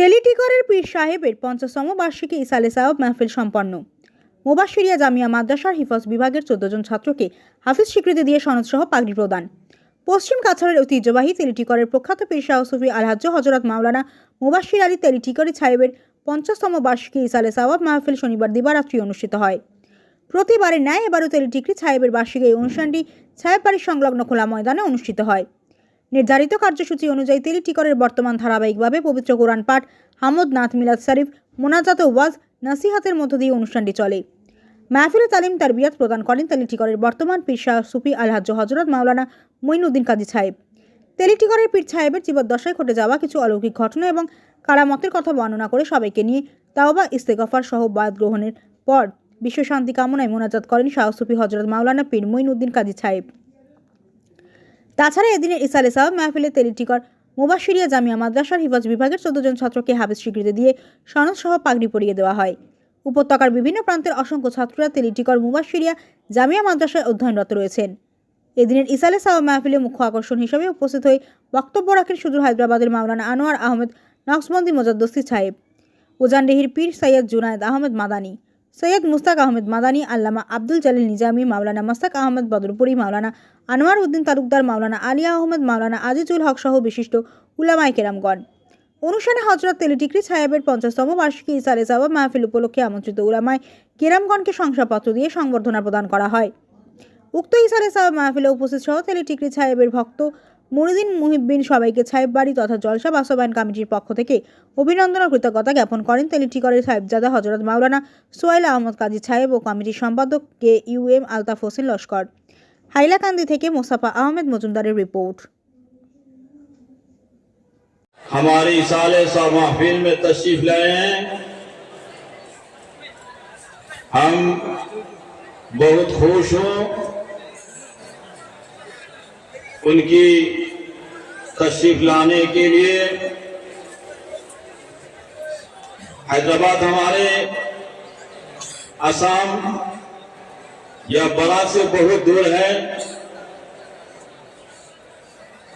তেলিটিকরের পীর সাহেবের পঞ্চাশতম বার্ষিকী ইসালে সাহেব মাহফিল সম্পন্ন। মোবাশিরিয়া জামিয়া মাদ্রাসার হিফজ বিভাগের চোদ্দ জন ছাত্রকে হাফিজ স্বীকৃতি দিয়ে সনদসহ পাগড়ি প্রদান। পশ্চিম কাছাড়ের ঐতিহ্যবাহী তেলিটিকরের প্রখ্যাত পীর শাহ সুফি আলহাজ্য হজরত মাওলানা মুবাশির আলী তেলিটিকরি সাহেবের পঞ্চাশতম বার্ষিকী ইসালে সাওয়াব মাহফিল শনিবার দিবারাত্রি অনুষ্ঠিত হয়। প্রতিবারের ন্যায় এবারও তেলিটিকরি সাহেবের বার্ষিক এই অনুষ্ঠানটি সাহেব বাড়ির সংলগ্ন খোলা ময়দানে অনুষ্ঠিত হয়। নির্ধারিত কার্যসূচি অনুযায়ী তেলিটিকরের বর্তমান ধারাবাহিকভাবে পবিত্র কোরআন পাঠ, হামদ, নাথ মিলাদ শরীফ, মোনাজাত ওয়াজ নাসিহাতের মধ্য দিয়ে অনুষ্ঠানটি চলে। মাহফিলে তালিম তার তারবিয়াত প্রদান করেন তেলিটিকরের বর্তমান পীর শাহ সুফি আলহাজ্য হজরত মাওলানা মঈনুদ্দিন কাজী সাহেব। তেলিটিকরের পীর সাহেবের জীবদ্দশায় ঘটে যাওয়া কিছু অলৌকিক ঘটনা এবং কারামতের কথা বর্ণনা করে সবাইকে নিয়ে তাওবা, ইস্তেগফার সহ বাদ গ্রহণের পর বিশ্ব শান্তি কামনায় মোনাজাত করেন শাহ সুফি হজরত মাওলানা পীর মঈনুদ্দিন কাজী সাহেব। তাছাড়া এদিনের ইসালে সাহেব মাহফিলে তেলিটিকর মুবাশিরিয়া জামিয়া মাদ্রাসার হিফাজ বিভাগের চোদ্দ জন ছাত্রকে হাফিজ স্বীকৃতি দিয়ে সনদ সহ পাগড়ি পরিয়ে দেওয়া হয়। উপত্যকার বিভিন্ন প্রান্তের অসংখ্য ছাত্ররা তেলিটিকর মুবাশিরিয়া জামিয়া মাদ্রাসায় অধ্যয়নরত রয়েছেন। এদিনের ইসালে সাহেব মাহফিলে মুখ্য আকর্ষণ হিসেবে উপস্থিত হয়ে বক্তব্য রাখেন সুদূর হায়দ্রাবাদের মাওলানা আনোয়ার আহমেদ নকশবন্দি মজাদ্দস্তি সাহেব, উজানডিহির পীর সৈয়দ জুনায়দ আহমেদ মাদানী সৈয়দ মুস্তাক আহমেদ মাদানী, আল্লামা আব্দুল জালিল নিজামী, মাওলানা মাস্তাক আহমেদ বদরপুরি, মাওলানা আনোয়ার উদ্দিন তালুকদার, মাওলানা আলিয়া আহমেদ, মাওলানা আজিজুল হক সহ বিশিষ্ট উলামাই কেরামগণ। অনুষ্ঠানে হজরত তেলিটিকরি সাহেবের পঞ্চাশতম বার্ষিকী ইসারে সাবাব মাহফিল উপলক্ষে আমন্ত্রিত উলামায় কেরামগণকে শংসাপত্র দিয়ে সংবর্ধনা প্রদান করা হয়। উক্ত ইসারে সাহেব মাহফিলে উপস্থিত সহ তেলিটিকরি সাহেবের ভক্ত মনিদিন মুহিব্বিন সবাইকে সাহেব বাড়ি তথা জলসা বাস্তবায়ন কমিটির পক্ষ থেকে অভিনন্দন ও কৃতজ্ঞতা জ্ঞাপন করেন তেলিটিকরের সাহেবজাদা হজরত মাওলানা সোয়াইল আহমদ কাজী সাহেব ও কমিটির সম্পাদক K U M Altaf Hossain Laskar Hailakandi থেকে মোসাফা আহমেদ মজুমদারের রিপোর্ট हमारी साले सा महफिल में तशरीफ लाए हैं हम बहुत खुश हूं उनकी تشریف لانے کے لیے۔ حیدرآباد ہمارے آسام یا بڑا سے بہت دور ہے۔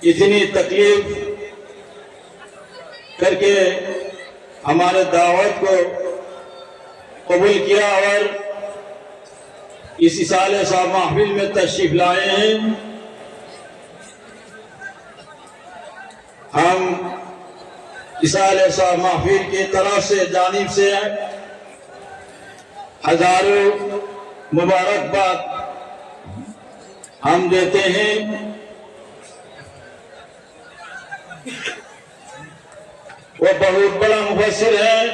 اتنی تکلیف کر کے ہمارے دعوت کو قبول کیا اور اسی سال صاحب محفل میں تشریف لائے ہیں۔ ہم عیسیٰ علیہ السلام محفیر کی طرف سے جانب سے ہزاروں مبارکباد ہم دیتے ہیں۔ وہ بہت بڑا مفسر ہے۔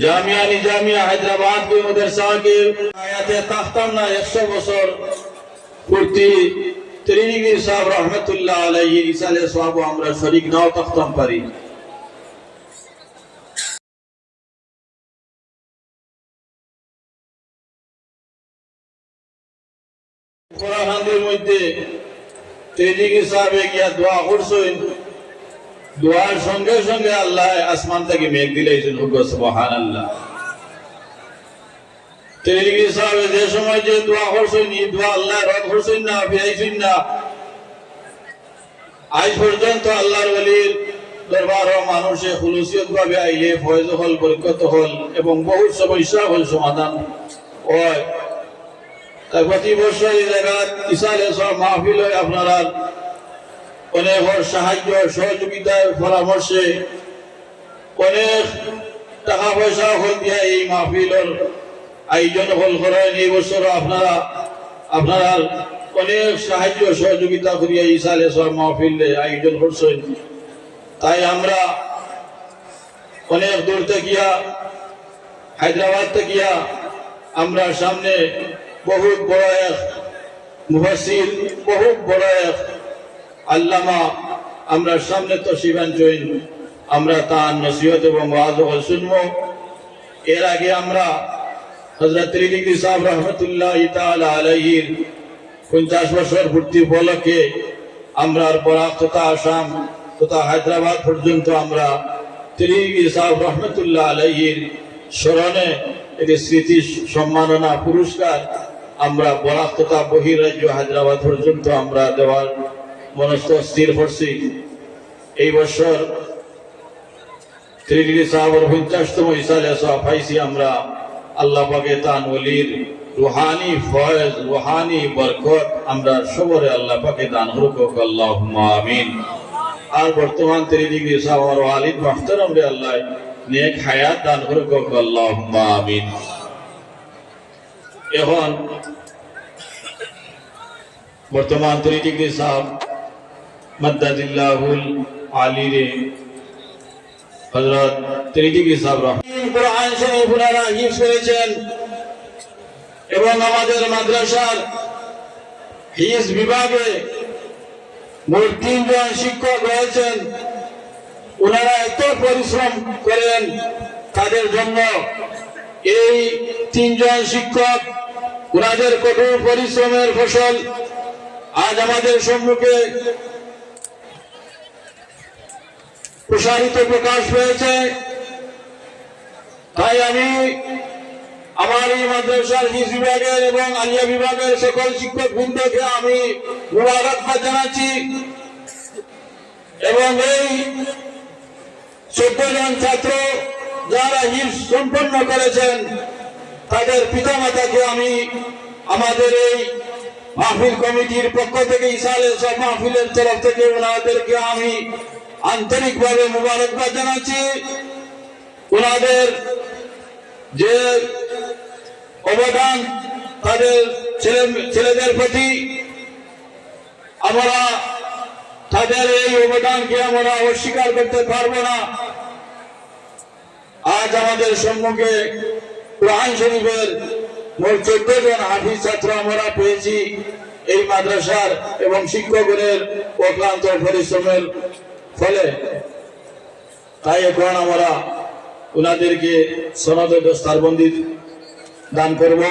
جامعہ نظامیہ حیدرآباد کے مدرسہ کے آیات تختم نہ یکسو بسور کرتی के আয়াতে তাখতাম না 100 বছর পূর্তি ত্রিনিগির সাহেব রহমতুল্লাহ আলাইহি ইসালে সাহেব আমরা শরীক নাও তাখতাম পারি কোরআনের মধ্যে ত্রিনিগির সাহেব গিয়া দোয়া করছেন দোয়ার সঙ্গে সঙ্গে আল্লাহ আসমান থেকে মেঘ দিলে এই জন্য সুবহান আল্লাহ তেলিগি সাহেব যে সময় যে দোয়া করছেন, এই দোয়া আল্লাহ রদ করছেন না ফিরাইছেন না? আজ পর্যন্ত আল্লাহর ওলির দরবার মানুষে খুলুসিয়ত ভাবে আইলে ফয়জ হল, বরকত হল এবং বহু সমস্যা হল, সমাধান হয়। তাই প্রতি বছর এই জায়গায় ইসালে সব মাহফিল হয়, আপনারা অনেক সাহায্য সহযোগিতায় পরামর্শে অনেক টাকা পয়সা হল দিয়া এই মাহফিলের আয়োজন হল করেন এই বছর আপনারা আপনারা অনেক সাহায্য সহযোগিতা করিয়া এই সালে সব মাহফিল আয়োজন করছেন। তাই আমরা অনেক দূর থেকিয়া, হায়দ্রাবাদ থেকিয়া আমরা সামনে বহুত বড় এক মুফাসির বহুত বড় এক আল্লামা আমরা সামনে তো শিবাঞ্চইন আমরা তার নসিহত এবং ওয়াজ শুনব। এর আগে আমরা পঞ্চাশ বছর ভর্তি আসাম তথা হায়দ্রাবাদ পর্যন্ত আমরা স্মরণে স্মৃতি, সম্মাননা, পুরস্কার আমরা বরাক তথা বহিরাজ্য হায়দ্রাবাদ পর্যন্ত আমরা দেওয়ার মনস্থ স্থির করছি। এই বছর ত্রিডিগ্রি সাহাবর পঞ্চাশতম ইসালে পাইছি আমরা আল্লাহ পাকে তান ওলির রুহানি ফয়েজ, রুহানি বরকত আমরা সবরে আল্লাহ পাকে দান হরুক আল্লাহ আমিন। আর বর্তমান ত্রিডিগ্রি সাহাবর আলিদ মাহতারম রে আল্লাহ নেক হায়াত দান হরুক আল্লাহ আমিন। এখন বর্তমান ত্রিডিগ্রি সাহাব মদ্দাদিল্লাহুল আলিরে হযরত ত্রিদিগি সাহেব রহমান কোরআন শরীফ ওনারা করেছেন এবং আমাদের মাদ্রাসার হিজ বিভাগে মোট তিনজন শিক্ষক রয়েছেন। ওনারা এত পরিশ্রম করেন তাদের জন্য। এই তিনজন শিক্ষক, ওনাদের কঠোর পরিশ্রমের ফসল আজ আমাদের সম্মুখে প্রসারিত প্রকাশ পেয়েছে তাই আমি আমার এই মাদ্রাসার হিজ বিভাগের এবং আলিয়া বিভাগের সকল শিক্ষক বৃন্দকে আমি মুবারকবাদ জানাচ্ছি। এবং এই চোদ্দ জন ছাত্র যারা হিজ সম্পন্ন করেছেন, তাদের পিতামাতাকে আমি আমাদের এই মাহফিল কমিটির পক্ষ থেকে ইসালে সব মাহফিলের তরফ থেকে ওনাদেরকে আমি আন্তরিকভাবে মুবারকবাদ জানাচ্ছি। ওনাদের যে অবদান তাদের ছেলে ছেলেদের প্রতি আমরা তাদের এই অবদানকে আমরা অস্বীকার করতে পারব না। আজ আমাদের সম্মুখে কোরআন শরীফের মোট চোদ্দ জন হাফিজ ছাত্র আমরা পেয়েছি এই মাদ্রাসার এবং শিক্ষকদের অক্লান্ত পরিশ্রমের ফলে। তাই এখন আমরা ওনাদেরকে সনদ দস্তারবন্দি দান করব।